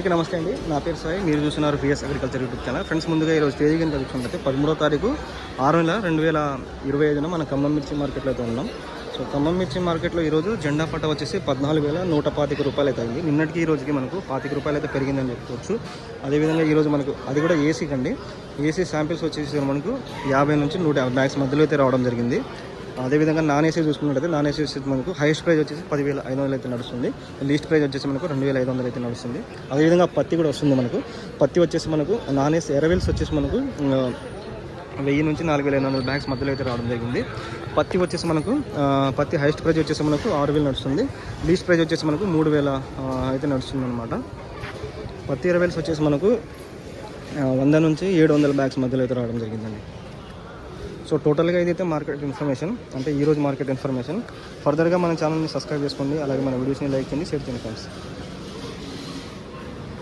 అందరికీ నమస్తే అండి. నా పేరు సాయి. మీరు చూస్తున్నారు PS agriculture YouTube channel. Friends ముందుగా ఈరోజు తేదీ కనుక చూసుకుంటే పదమూడో తారీఖు ఆరు నెల రెండు వేల ఇరవై ఐదున మన ఖమ్మం మిర్చి మార్కెట్లో అయితే ఉన్నాం. సో ఖమ్మం మిర్చి మార్కెట్లో ఈరోజు జెండా పట్ట వచ్చేసి పద్నాలుగు వేల నూట పాతిక రూపాయలు అయితే అయింది. నిన్నటికి ఈ రోజుకి మనకు పాతిక రూపాయలు అయితే పెరిగిందని చెప్పుకోవచ్చు. అదేవిధంగా ఈరోజు మనకు అది కూడా ఏసీ కండి. ఏసీ శాంపిల్స్ వచ్చేసి మనకు యాభై నుంచి నూట యాభై మ్యాక్స్ మధ్యలో అయితే రావడం జరిగింది. అదేవిధంగా నాన్ ఏసీ చూసుకున్నట్లయితే నాన్ ఏసీ వచ్చేసి మనకు హైయెస్ట్ ప్రైస్ వచ్చేసి పదివేల ఐదు వందలు అయితే నడుస్తుంది. లీస్ట్ ప్రైస్ వచ్చేసి మనకు రెండు వేల ఐదు వందలు అయితే నడుస్తుంది. అదేవిధంగా పత్తి కూడా వస్తుంది మనకు. పత్తి వచ్చేసి మనకు నాన్ ఏసీ ఎరవెల్స్ వచ్చేసి మనకు వెయ్యి నుంచి నాలుగు వేల ఐదు వందల బ్యాగ్స్ మధ్యలో అయితే రావడం జరిగింది. పత్తి వచ్చేసి మనకు పత్తి హైయెస్ట్ ప్రైస్ వచ్చేసి మనకు ఆరు వేలు నడుస్తుంది. లీస్ట్ ప్రైస్ వచ్చేసి మనకు మూడు వేల అయితే నడుస్తుంది అనమాట పత్తి ఎరవెల్స్ వచ్చేసి మనకు వంద నుంచి ఏడు వందల బ్యాగ్స్ మధ్యలో అయితే రావడం జరిగిందండి. సో టోటల్గా ఇదైతే మార్కెట్ ఇన్ఫర్మేషన్ అంటే ఈరోజు మార్కెట్ ఇన్ఫర్మేషన్. ఫర్దర్గా మన ఛానల్ని సబ్స్క్రైబ్ చేసుకోండి అలాగే మన వీడియోస్ని లైక్ చేయండి షేర్ చేయండి ఫ్రెండ్స్